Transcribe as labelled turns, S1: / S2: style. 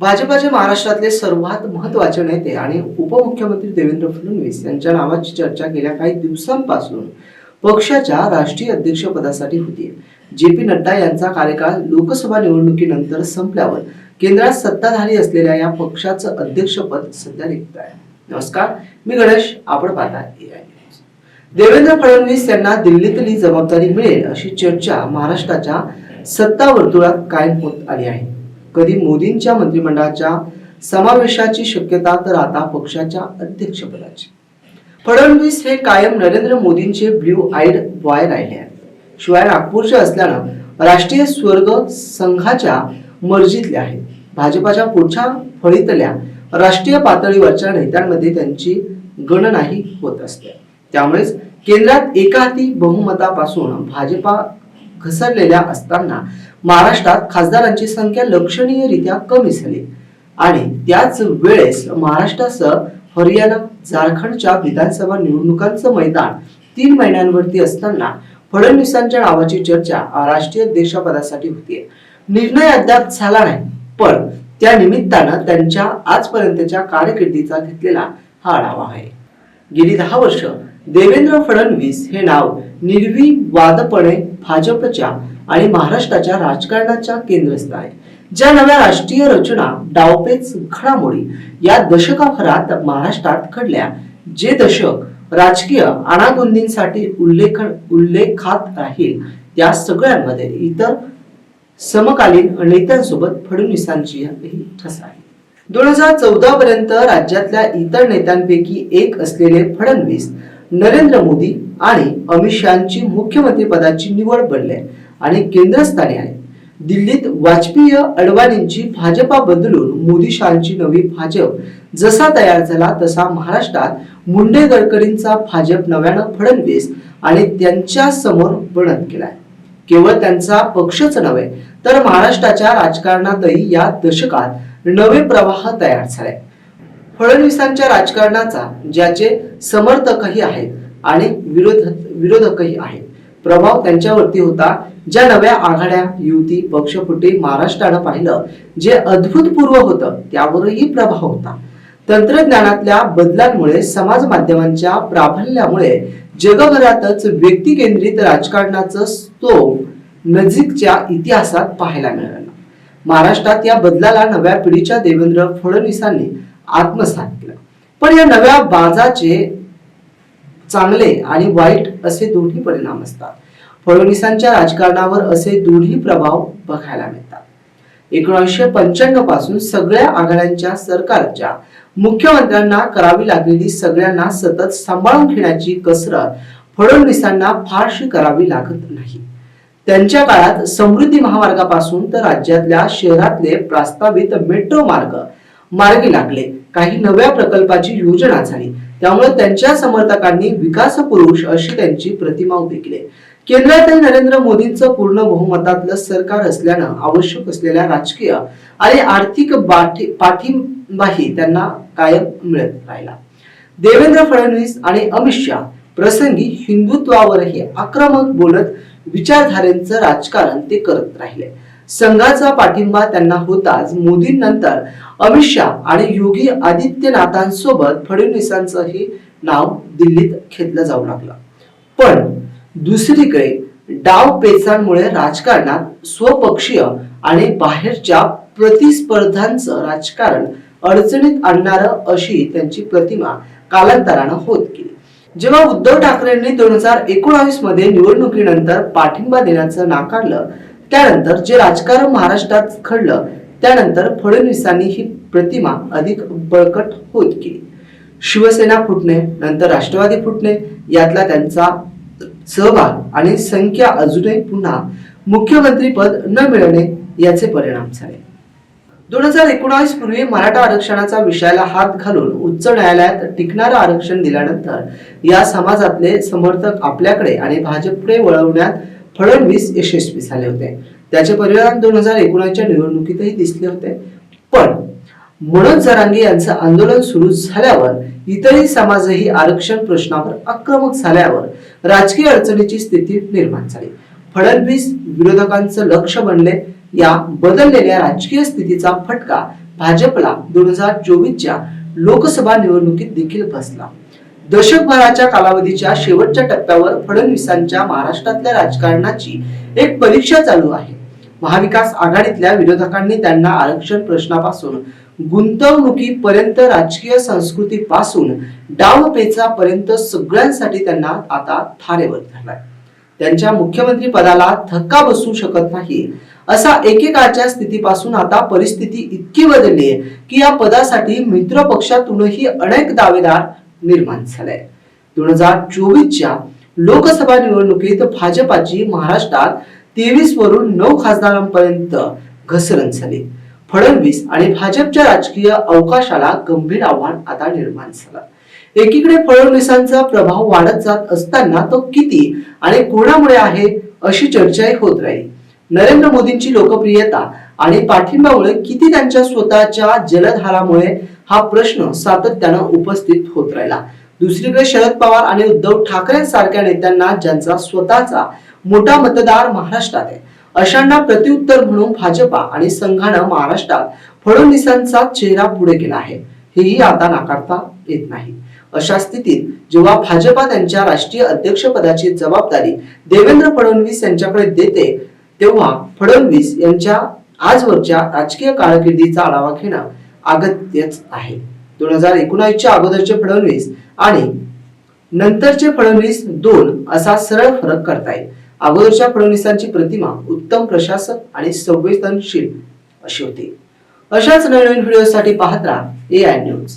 S1: भाजपाचे महाराष्ट्रातले सर्वात महत्त्वाचे नेते आणि उपमुख्यमंत्री देवेंद्र फडणवीस यांच्या नावाची चर्चा गेल्या काही दिवसांपासून पक्षाच्या राष्ट्रीय अध्यक्षपदासाठी होती जे पी नड्डा यांचा कार्यकाळ लोकसभा निवडणुकीनंतर संपल्यावर केंद्रात सत्ताधारी असलेल्या या पक्षाचं अध्यक्षपद सध्या रिक्त आहे. नमस्कार मी गणेश आपण पाहता देवेंद्र फडणवीस यांना दिल्लीतली जबाबदारी मिळेल अशी चर्चा महाराष्ट्राच्या सत्ता वर्तुळात कायम होत आली आहे. कधी मोदींच्या मंत्रिमंडळाच्या समावेशाची शक्यता तर आता पक्षाच्या अध्यक्षपदाची. फडणवीस हे कायम नरेंद्र मोदींचे ब्ल्यू आईड बॉय राहिले आहेत. शिवाय नागपूरचे असल्यानं राष्ट्रीय स्वर्ग संघाच्या मर्जीतले आहेत. भाजपाच्या पुढच्या फळीतल्या राष्ट्रीय पातळीवरच्या नेत्यांमध्ये त्यांची गणनाही होत असते. त्यामुळेच केंद्रात एका हाती बहुमतापासून भाजपा घसरलेल्या असताना महाराष्ट्रात खासदारांची संख्या लक्षणीयरित्या कमी झाली. आणि त्याच वेळेस महाराष्ट्रासह हरियाणा झारखंडच्या विधानसभा निवडणुकांचं मैदान तीन महिन्यांवरती असताना फडणवीसांच्या नावाची चर्चा राष्ट्रीय अध्यक्षपदासाठी होती निर्णय अद्याप झाला नाही पण त्या निमित्तानं त्यांच्या आजपर्यंतच्या कारकिर्दीचा घेतलेला हा आढावा आहे. गेली दहा वर्ष देवेंद्र फडणवीस हे नाव निर्विवादपणे भाजपच्या आणि महाराष्ट्राच्या राजकारणाच्या केंद्रस्थानी ज्या नव्या राष्ट्रीय रचना डावपेच घडामोडी या दशकाभरात महाराष्ट्रात घडल्या जे दशक राजकीय अनागोंदींसाठी उल्लेख उल्लेखात राहील त्या सगळ्यांमध्ये इतर समकालीन नेत्यांसोबत फडणवीसांची ठसा आहे. दोन हजार चौदा पर्यंत राज्यातल्या इतर नेत्यांपैकी एक असलेले फडणवीस नरेंद्र मोदी आणि अमित शहाची मुख्यमंत्री पदाची निवड बनले. आणि केंद्रस्थानी आहे दिल्लीत वाजपेयी अडवाणींची भाजपा बदलून मोदी शहाची नवी भाजप. जसा तयार झाला तसा महाराष्ट्रात मुंडे गडकरींचा भाजप नव्यानं फडणवीस आणि त्यांच्यासमोर बनत केलाय. केवळ त्यांचा पक्षच नव्हे तर महाराष्ट्राच्या राजकारणातही या दशकात नवे प्रवाह तयार झाले फडणवीसांच्या राजकारणाचा ज्याचे समर्थकही आहेत आणि विरोध विरोधकही आहेत प्रभाव त्यांच्यावरती होता ज्या नव्या आघाड्या युती पक्षपुटी महाराष्ट्रानं पाहिलं जे अद्भुतपूर्व होतं त्यावरही प्रभाव होता. तंत्रज्ञानातल्या बदलांमुळे समाज माध्यमांच्या प्राबल्यामुळे जगभरातच व्यक्ती केंद्रित राजकारणाचं स्तोम नजीकच्या इतिहासात पाहायला मिळालं. महाराष्ट्रात या बदलाला नव्या पिढीच्या देवेंद्र फडणवीसांनी आत्मसात केलं. पण या नव्या बाजाचे चांगले आणि वाईट असे दोन्ही परिणाम असतात. फडणवीसांच्या राजकारणावर असे दोन्ही प्रभाव बघायला मिळतात. एकोणीसशे पंच्याण्णवपासून सगळ्या आघाड्यांच्या सरकारच्या मुख्यमंत्र्यांना करावी लागलेली सगळ्यांना सतत सांभाळून घेण्याची कसरत फडणवीसांना फारशी करावी लागत नाही. त्यांच्या काळात समृद्धी महामार्गापासून तर राज्यातल्या शहरातले प्रस्तावित मेट्रो मार्ग मार्गी लागले. काही नव्या प्रकल्पाची योजना झाली. त्यामुळे त्यांच्या समर्थकांनी विकास पुरुष अशी त्यांची प्रतिमा उभी केली. केंद्रातही नरेंद्र मोदींचं पूर्ण बहुमतातलं सरकार असल्यानं आवश्यक असलेल्या राजकीय आणि आर्थिक पाठिंबाही त्यांना कायम मिळत राहिला. देवेंद्र फडणवीस आणि अमित शहा प्रसंगी हिंदुत्वावरही आक्रमक बोलत विचारधारेचं राजकारण ते करत राहिले. संघाचा पाठिंबा त्यांना होताच मोदींनंतर अमित शहा आणि योगी आदित्यनाथांसोबत फडणवीसांचंही नाव दिल्लीत घेतलं जाऊ लागलं. पण दुसरीकडे डाव पेचांमुळे राजकारणात स्वपक्षीय आणि बाहेरच्या प्रतिस्पर्धांचं राजकारण अडचणीत आणणारं अशी त्यांची प्रतिमा कालांतरानं होत गेली. जेव्हा उद्धव ठाकरेंनी दोन हजार एकोणावीसमध्ये निवडणुकीनंतर पाठिंबा देण्याचं नाकारलं त्यानंतर जे राजकारण महाराष्ट्रात घडलं त्यानंतर फडणवीसांनी ही प्रतिमा अधिक बळकट होत गेली. शिवसेना फुटणे नंतर राष्ट्रवादी फुटणे यातला त्यांचा सहभाग आणि संख्या अजूनही पुन्हा मुख्यमंत्री पद न मिळणे याचे परिणाम झाले. दोन हजार एकोणावीस पूर्वी मराठा आरक्षणाचा विषयाला हात घालून उच्च न्यायालयात टिकणारं आरक्षण दिल्यानंतर या समाजातले समर्थक आपल्याकडे आणि भाजपकडे वळवण्यात फडणवीस यशस्वी झाले होते. त्याचे परिणाम दोन हजार एकोणीसच्या निवडणुकीतही दिसले होते. पण मनोज जरांगे यांचं आंदोलन सुरू झाल्यावर इतरही समाजही आरक्षण प्रश्नावर आक्रमक झाल्यावर राजकीय अडचणीची स्थिती निर्माण झाली. फडणवीस विरोधकांचं लक्ष बनले. या बदललेल्या राजकीय स्थितीचा फटका भाजपला दोन हजार चोवीसच्या लोकसभा निवडणुकीत देखील बसला. दशकभराच्या कालावधीच्या शेवटच्या टप्प्यावर फडणवीसांच्या महाराष्ट्रातल्या राजकारणाची एक परीक्षा चालू आहे. महाविकास आघाडीतल्या विरोधकांनी त्यांना आरक्षण प्रश्नापासून गुंतवणुकीपर्यंत राजकीय संस्कृतीपासून डावपेचापर्यंत सगळ्यांसाठी त्यांना आता थारेवर धरलाय. त्यांच्या मुख्यमंत्री पदाला धक्का बसू शकत नाही. असा एकेकाच्या स्थितीपासून आता परिस्थिती इतकी बदलली आहे की या पदासाठी मित्र पक्षातूनही अनेक दावेदार निर्माण झाले दोन हजार चोवीसच्या लोकसभा निवडणुकीत भाजपाची महाराष्ट्रात तेवीस वरून नऊ खासदारांपर्यंत घसरण झाली. फडणवीस आणि भाजपच्या राजकीय अवकाशाला गंभीर आव्हान आता निर्माण झालं. एकीकडे फडणवीसांचा प्रभाव वाढत जात असताना तो किती आणि कोणामुळे आहे अशी चर्चाही होत राहील. नरेंद्र मोदींची लोकप्रियता आणि पाठिंब्यामुळे किती त्यांच्या स्वतःच्या जलधारामुळे हा प्रश्न सातत्यानं उपस्थित होत राहिला. दुसरीकडे शरद पवार आणि उद्धव ठाकरे सारख्या नेत्यांना ज्यांचा स्वतःचा मोठा मतदार महाराष्ट्रात आहे अशांना प्रत्युत्तर म्हणून भाजपा आणि संघानं महाराष्ट्रात फडणवीसांचा चेहरा पुढे केला आहे. हेही आता नाकारता येत नाही. अशा स्थितीत जेव्हा भाजपा त्यांच्या राष्ट्रीय अध्यक्षपदाची जबाबदारी देवेंद्र फडणवीस यांच्याकडे देते तेव्हा फडणवीस यांच्या आजवरच्या राजकीय कारकिर्दीचा आढावा घेणं अगत्यच आहे. दोन हजार एकोणावीसच्या अगोदरचे फडणवीस आणि नंतरचे फडणवीस दोन असा सरळ फरक करता येईल अगोदरच्या फडणवीसांची प्रतिमा उत्तम प्रशासक आणि संवेदनशील अशी होती. अशाच नवीन व्हिडिओसाठी पाहत राहा ए आय न्यूज